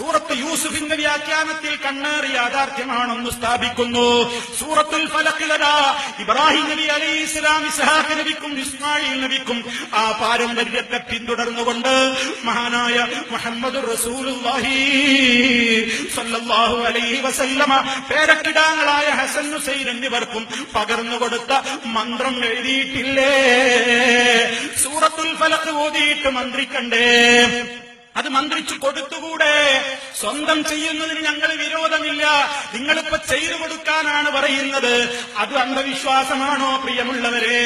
സൂറത്ത് യൂസുഫിന്റെ വ്യാഖ്യാനത്തിൽ കണ്ണേറി യാഥാർത്ഥ്യമാണെന്ന് സ്ഥാപിക്കുന്നു. സൂറത്തുൽ ഫലക്കിലതാ ഇബ്രാഹിം നബി അലൈഹി ഇസ്ലാം ഇസ്ഹാഖ് നബിക്കും ഇസ്മായിൽ നബിക്കും ആ പാരമ്പര്യത്തെ പിന്തുടർന്നുകൊണ്ട് മഹാനായ മുഹമ്മദ് റസൂലുള്ളാഹി സല്ലല്ലാഹു അലൈഹി വസല്ലമ പേരക്കിടാങ്ങളായ ഹസൻ ഹുസൈൻ എന്നിവർക്കും പകർന്നു കൊടുത്ത മന്ത്രം എഴുതിയിട്ടില്ലേ? സൂറത്തുൽ ഫലക്ക് ഓതിയിട്ട് മന്ത്രിക്കണ്ടേ? മന്ത്രിച്ചു കൊടുത്തുകൂടെ? സ്വന്തം ചെയ്യുന്നതിന് ഞങ്ങൾ വിരോധമില്ല. നിങ്ങളിപ്പോ ചെയ്തു കൊടുക്കാനാണ് പറയുന്നത്. അത് അന്ധവിശ്വാസമാണോ പ്രിയമുള്ളവരെ?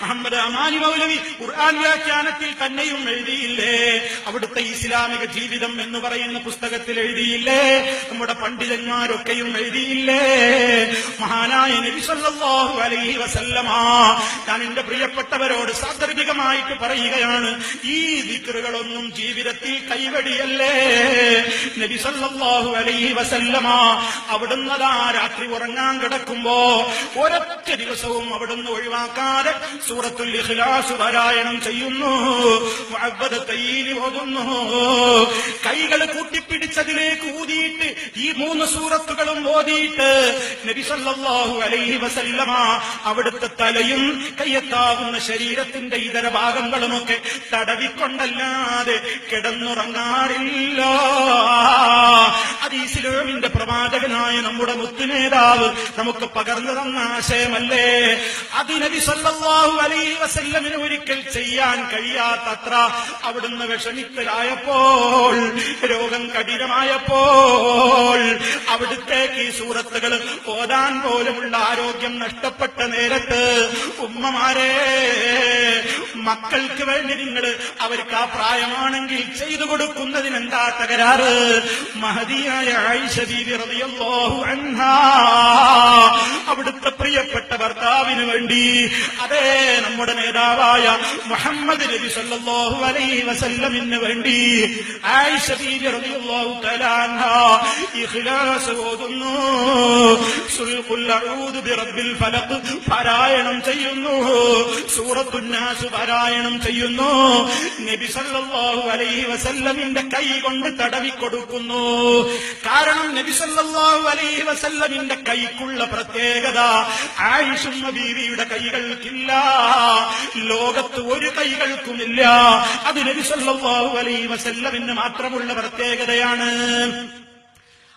മുഹമ്മദ് അമാനി മൗലവി ഖുർആൻ വ്യാഖ്യാനത്തിൽ തന്നെയും എഴുതിയില്ലേ? അവിടുത്തെ ഇസ്ലാമിക ജീവിതം എന്ന് പറയുന്ന പുസ്തകത്തിൽ എഴുതിയില്ലേ? നമ്മുടെ പണ്ഡിതന്മാരൊക്കെയും എഴുതിയില്ലേ? മഹാനായ നബി സല്ലല്ലാഹു അലൈഹി വസല്ലമ ഞാൻ എന്റെ പ്രിയപ്പെട്ടവരോട് സാന്ദർഭികമായിട്ട് പറയുകയാണ് ഈ ദിക്റുകളൊന്നും ജീവിതത്തിൽ കൈവടിയല്ലേ നബി സല്ലല്ലാഹു അലൈഹി വസല്ലമ അവിടുന്ന് അതാ രാത്രി ഉറങ്ങാൻ കിടക്കുമ്പോ ഒരൊറ്റ ദിവസവും അവിടുന്ന് ഒഴിവാക്കാതെ സൂറത്തുൽ ഇഖ്ലാസ് പാരായണം ചെയ്യുന്നു ഓതുന്നു കൈകൾ കൂട്ടിപ്പിടിച്ചതിലേക്ക് ഊതിയിട്ട് ഈ മൂന്ന് സൂറത്തുകളും ഓതിയിട്ട് നബി സല്ലല്ലാഹു അലൈഹി വസല്ലമ അവിടുത്തെ തലയും കയ്യെത്താവുന്ന ശരീരത്തിന്റെ ഇതര ഭാഗങ്ങളുമൊക്കെ തടവിക്കൊണ്ടല്ലാതെ കിടന്നുറങ്ങാറില്ല അത് ഇസ്ലാമിന്റെ പ്രവാചകനായ നമ്മുടെ മുത്തുനേതാവ് നമുക്ക് പകർന്നു തന്ന ആശയമല്ലേ? അതിനതി നബി സല്ലല്ലാഹു അലൈഹി വസല്ലമിന് ഒരിക്കൽ ചെയ്യാൻ കഴിയാത്തത്ര അവിടുന്ന് വിഷമിക്കലായപ്പോൾ രോഗം കഠിനമായപ്പോൾ അവിടുത്തേക്ക് ഈ സൂറത്തുകൾ ഓതാൻ പോലുമുള്ള ആരോഗ്യം നഷ്ടപ്പെട്ട നേരത്ത് ഉമ്മമാരെ മക്കൾക്ക് വേണ്ടി നിങ്ങൾ അവർക്ക് ആ പ്രായമാണെങ്കിൽ ചെയ്തു കൊടുക്കുന്നതിന് എന്താ തകരാറ്? മഹതിയായ ആയിഷ ബീവി റളിയല്ലാഹു അൻഹാ. അവിടുത്തെ പ്രിയപ്പെട്ട ഭർത്താവിന് വേണ്ടി. അതേ നമ്മുടെ നേതാവായ മുഹമ്മദ് നബി സല്ലല്ലാഹു അലൈഹി വസല്ലമിന് വേണ്ടി. ആയിഷ ബീബി റളിയല്ലാഹു തആല ഇഖ്ലാസ് ഓതുന്നു. സുൽഖുൽ അഊദു ബിറബ്ബിൽ ഫലഖ് പാരായണം ചെയ്യുന്നു. സൂറത്തുൻ നാസ് പാരായണം ചെയ്യുന്നു. നബി സല്ലല്ലാഹു അലൈഹി വസല്ലമിന്റെ കൈ കൊണ്ട് തടവി കൊടുക്കുന്നു. കാരണം നബി സല്ലല്ലാഹു അലൈഹി വസല്ലമിന്റെ കൈക്കുള്ള പ്രത്യേകത ആയിഷുമ്മ ബീവിയുടെ കൈകൾക്കില്ല. ലോകത്ത് ഒരു കൈകൾക്കുമില്ല. അത് നബി സല്ലല്ലാഹു അലൈഹി വസല്ലമിന് മാത്രമുള്ള പ്രത്യേകതയാണ്.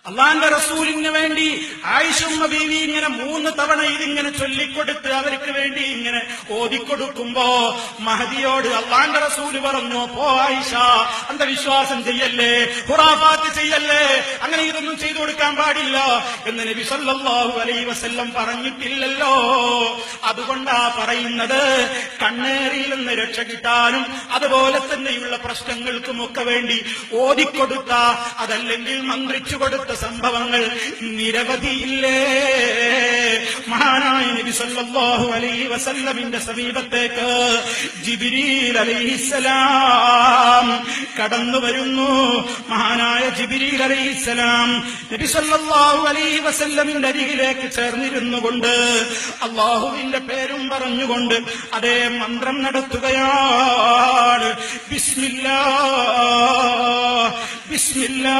അള്ളാന്റെ റസൂലിന് വേണ്ടി ആയിഷുമ്മ ബീവി ഇങ്ങനെ മൂന്ന് തവണ ഇതിങ്ങനെ ചൊല്ലിക്കൊടുത്ത് അവർക്ക് വേണ്ടി ഇങ്ങനെ ഓതിക്കൊടുക്കുമ്പോ മഹദിയോട് അള്ളാന്റെ റസൂൽ പറഞ്ഞു പോ ആയിഷ അന്ധവിശ്വാസം ചെയ്യല്ലേ ഹുറാഫാത്ത് ചെയ്യല്ലേ അങ്ങനെ ഇതൊന്നും ചെയ്തു കൊടുക്കാൻ പാടില്ല. എന്ന് നബി സല്ലല്ലാഹു അലൈഹി വസല്ലം പറഞ്ഞിട്ടില്ലല്ലോ. അതുകൊണ്ടാ പറയുന്നത് കണ്ണേറിൽ നിന്ന് രക്ഷ കിട്ടാനും അതുപോലെ തന്നെയുള്ള പ്രശ്നങ്ങൾക്കുമൊക്കെ വേണ്ടി ഓതിക്കൊടുത്ത അതല്ലെങ്കിൽ മന്ത്രിച്ചു കൊടുത്ത സംഭവങ്ങൾ നിരവധിയില്ലേ? മഹാനായ നബി സല്ലല്ലാഹു അലൈഹി വസല്ലമിന്റെ സമീപത്തേക്ക് ജിബിരീൽ അലൈഹിസ്സലാം കടന്നു വരുന്നു. മഹാനായ ജിബിരീൽ അലൈഹിസ്സലാം നബി സല്ലല്ലാഹു അലൈഹി വസല്ലമിന്റെ അരികിലേക്ക് ചേർന്നിരുന്നു കൊണ്ട് അള്ളാഹുവിന്റെ പേരും പറഞ്ഞുകൊണ്ട് അതേ മന്ത്രം നടത്തുകയാണ്. ബിസ്മില്ലാ ബിസ്മില്ലാ.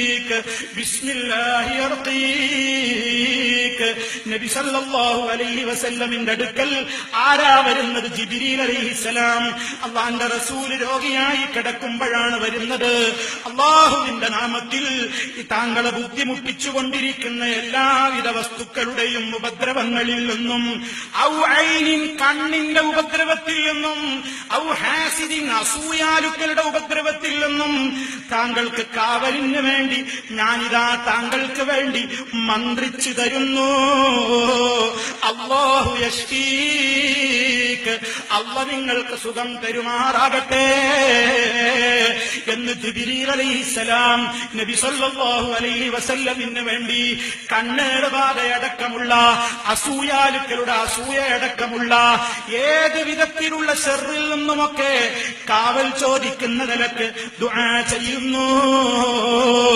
മിൻ بسم الله يرقيك നബി സല്ലല്ലാഹു അലൈഹി വസല്ലമിന്റെ അടുക്കൽ ആരാ വരുന്നത്? ജിബ്രീൽ അലൈഹിസ്സലാം അള്ളാന്റെ റസൂൽ രോഗിയായി കിടക്കുമ്പോഴാണ് വരുന്നത്. അള്ളാഹുവിന്റെ നാമത്തിൽ താങ്കളെ ബുദ്ധിമുട്ടിച്ചുകൊണ്ടിരിക്കുന്ന എല്ലാവിധ വസ്തുക്കളുടെയും ഉപദ്രവങ്ങളിൽ നിന്നും ഔ ഐനിൻ കണ്ണിന്റെ ഉപദ്രവത്തിൽ നിന്നും ഔ ഹാസിദിൻ അസൂയാലുക്കളുടെ ഉപദ്രവത്തിൽ നിന്നും താങ്കൾക്ക് കാവലിന് വേണ്ടി ഞാനിതാ താങ്കൾക്ക് വേണ്ടി മന്ത്രിച്ചു തരുന്നു. അള്ളാഹു അള്ള നിങ്ങൾക്ക് സുഖം തരുമാറാകട്ടെ എന്ന് ജിബിരീൽ അലൈഹിസ്സലാം നബി സല്ലല്ലാഹു അലൈഹി വസല്ലമിന് വേണ്ടി കണ്ണേട് ബാധയടക്കമുള്ള അസൂയാലുക്കളുടെ അസൂയയടക്കമുള്ള ഏത് വിധത്തിലുള്ള ഷെറിൽ നിന്നുമൊക്കെ കാവൽ ചോദിക്കുന്ന നിലയ്ക്ക് ദുആ ചെയ്യുന്നു.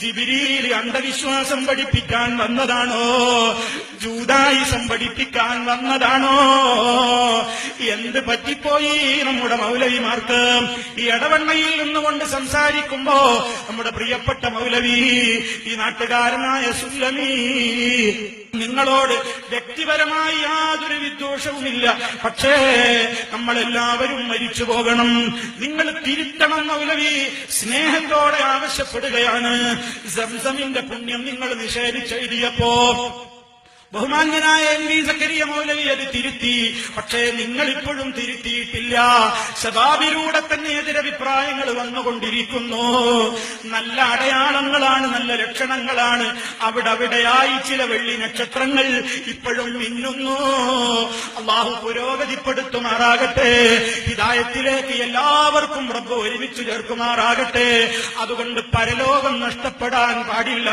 ജിബിരിയിൽ അന്ധവിശ്വാസം പഠിപ്പിക്കാൻ വന്നതാണോ? ജൂതായുസം പഠിപ്പിക്കാൻ വന്നതാണോ? എന്ത് പറ്റിപ്പോയി നമ്മുടെ മൗലവിമാർക്ക്? ഈ ഇടവണ്ണയിൽ നിന്നുകൊണ്ട് സംസാരിക്കുമ്പോ നമ്മുടെ പ്രിയപ്പെട്ട മൗലവി ഈ നാട്ടുകാരനായ സുല്ലമി നിങ്ങളോട് വ്യക്തിപരമായി യാതൊരു വിദ്വേഷവുമില്ല. പക്ഷേ നമ്മളെല്ലാവരും മരിച്ചു പോകണം. നിങ്ങൾ തിരുത്തണം മൗലവി. സ്നേഹത്തോടെ ആവശ്യപ്പെടുകയാണ്. സംസമിന്റെ പുണ്യം നിങ്ങൾ നിഷേധിച്ചെഴുതിയപ്പോ ബഹുമാന്യനായ എം വി സക്കരിയ മൗലവി അത് തിരുത്തി. പക്ഷേ നിങ്ങൾ ഇപ്പോഴും തിരുത്തിയിട്ടില്ല. ശതാബിലൂടെ തന്നെ എതിരഭിപ്രായങ്ങൾ വന്നുകൊണ്ടിരിക്കുന്നു. നല്ല അടയാളങ്ങളാണ് നല്ല ലക്ഷണങ്ങളാണ്. അവിടെ അവിടെയായി ചില വെള്ളി നക്ഷത്രങ്ങൾ ഇപ്പോഴും മിന്നുന്നു. അള്ളാഹു പുരോഗതിപ്പെടുത്തുമാറാകട്ടെ. ഹിതായത്തിലേക്ക് എല്ലാവർക്കും റബ്ബ് ഒരുമിച്ച് ചേർക്കുമാറാകട്ടെ. അതുകൊണ്ട് പരലോകം നഷ്ടപ്പെടാൻ പാടില്ല.